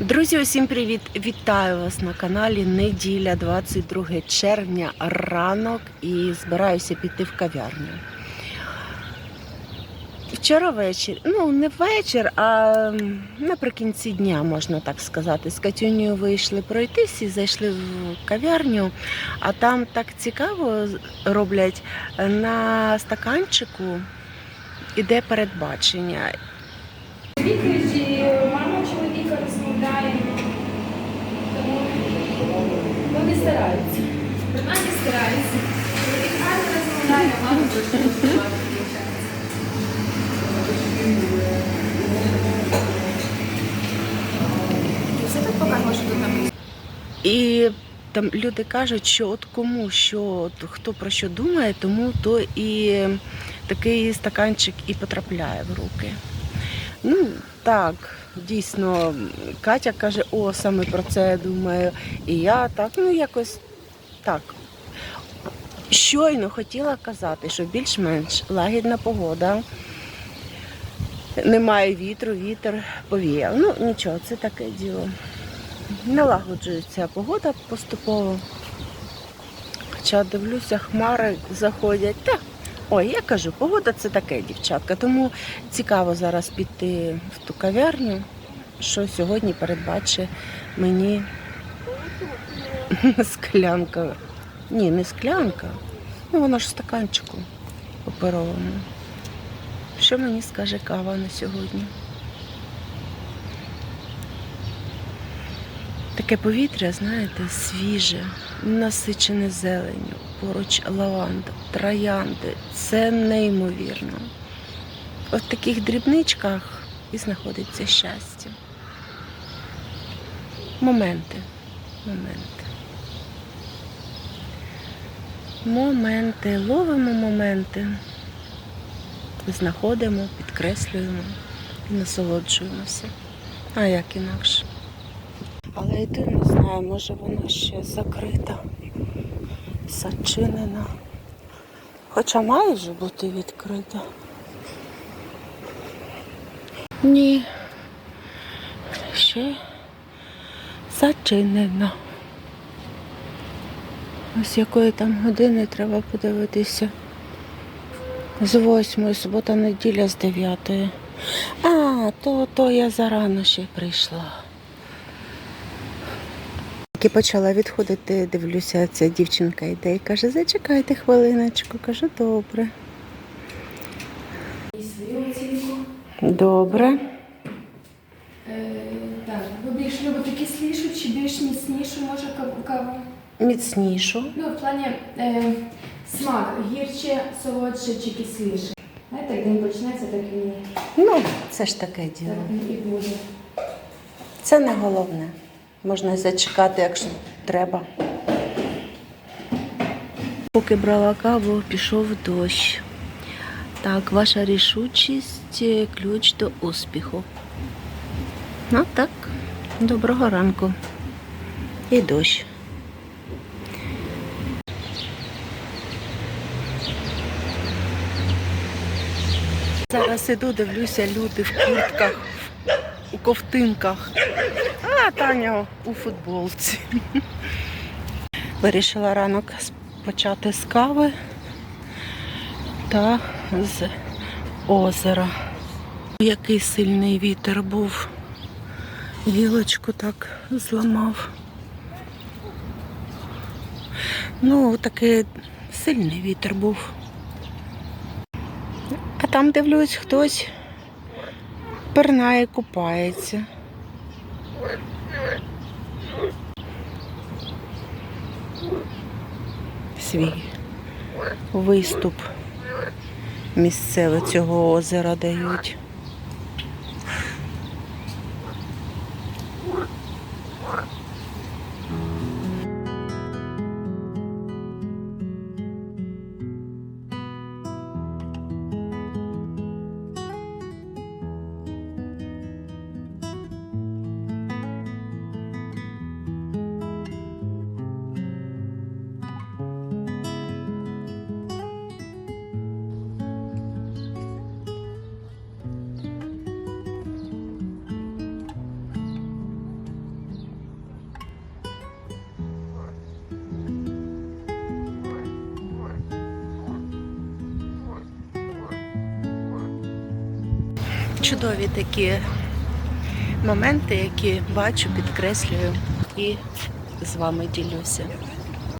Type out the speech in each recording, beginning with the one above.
Друзі, усім привіт! Вітаю вас на каналі. Неділя, 22 червня, ранок і збираюся піти в кав'ярню. Вчора вечір, ну не вечір, а наприкінці дня, можна так сказати. З Катюнею вийшли пройтись і зайшли в кав'ярню, а там так цікаво роблять на стаканчику іде передбачення. Відповіді мама чоловіка розмовляє, тому вони стараються. Принаймні стараються. Чоловік гарно розмовляє, мама дуже. Все тут покажемо, що тут написано. І там люди кажуть, що от кому що, от хто про що думає, тому то і такий стаканчик і потрапляє в руки. Ну, так, дійсно, Катя каже, о, саме про це я думаю. І я так, ну якось так. Щойно хотіла казати, що більш-менш лагідна погода. Немає вітру, вітер повіяв. Ну нічого, це таке діло. Налагоджується погода поступово. Хоча дивлюся, хмари заходять. Та, ой, я кажу, погода це таке, дівчатка. Тому цікаво зараз піти в ту кав'ярню, що сьогодні передбачить мені склянка. Ні, не склянка. Ну, воно ж в стаканчику паперовому. Що мені скаже кава на сьогодні? Таке повітря, знаєте, свіже, насичене зеленню, поруч лаванда, троянди. Це неймовірно. От в таких дрібничках і знаходиться щастя. Моменти. Моменти. Моменти. Ловимо моменти. Знаходимо, підкреслюємо і насолоджуємося. А як інакше? Але йти не знаю, може вона ще закрита, зачинена. Хоча має вже бути відкрита. Ні. Ще зачинена. Ось якої там години треба подивитися. З восьмої, субота, неділя з дев'ятої. А, то, то я зарано ще прийшла. Тільки почала відходити, дивлюся, ця дівчинка йде і каже, зачекайте хвилиночку. Кажу, добре. І свою оцінку. Добре. Е, так, ви більш любите кислішу чи більш міцнішу, може каву? Міцнішу. Ну, в плані е, смак гірче, солодше чи кисліше. Знаєте, як день почнеться, так і, Ну, це ж таке так діло. і буде. Це не головне. Можна зачекати, якщо треба. Поки брала каву, пішов дощ. Так, ваша рішучість е, ключ до успіху. Ну так, доброго ранку. І дощ. Зараз іду, дивлюся, люди в куртках, у ковтинках. А Таня у футболці. Вирішила ранок почати з кави та з озера. Який сильний вітер був. Гілочку так зламав. Ну, такий сильний вітер був. А там дивлюсь, хтось пернає, купається. Свій виступ місцеве цього озера дають. Чудові такі моменти, які бачу, підкреслюю і з вами ділюся.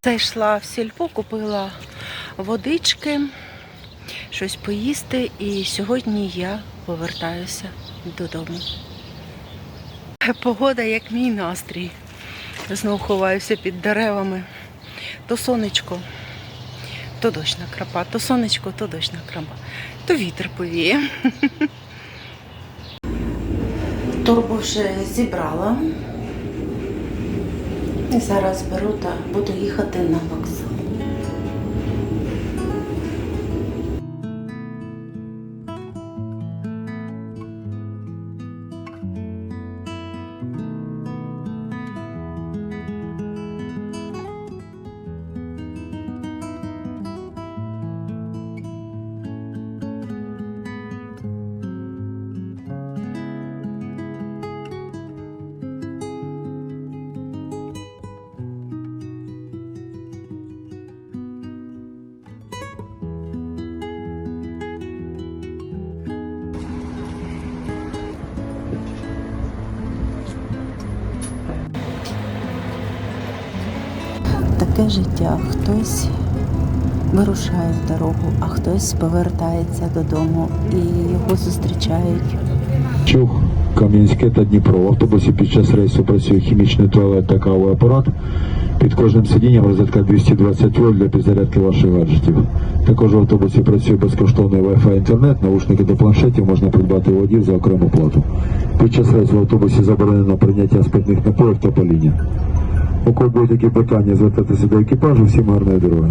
Зайшла в сільпо, купила водички, щось поїсти, і сьогодні я повертаюся додому. Погода як мій настрій. Знов ховаюся під деревами. То сонечко, то дощ накрапа, то сонечко, то дощ накрапа, то вітер повіє. Торбу вже зібрала. І зараз беру та буду їхати на вокзал. Таке життя. Хтось вирушає в дорогу, а хтось повертається додому і його зустрічають Чух, Кам'янське та Дніпро. В автобусі під час рейсу працює хімічний туалет та кавовий апарат. Під кожним сидінням розетка 220 вольт для підзарядки ваших гаджетів. Також в автобусі працює безкоштовний Wi-Fi інтернет, наушники до планшетів можна придбати водів за окрему плату. Під час рейсу в автобусі заборонено прийняття спиртних напоїв та паління. У кого будь-які питання, звертайтеся до екіпажу, всім гарної дороги.